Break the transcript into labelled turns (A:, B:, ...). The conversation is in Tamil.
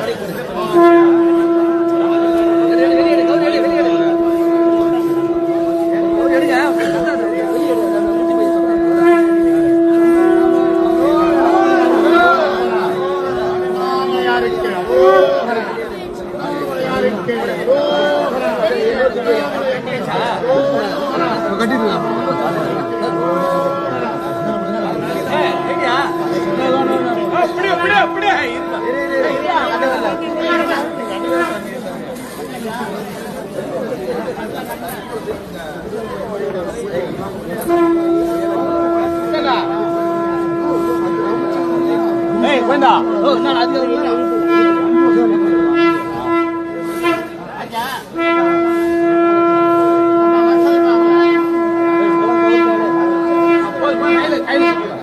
A: மறைக்க முடியாது ஏய் கோயந்தா ஓ என்ன அது على الحاجة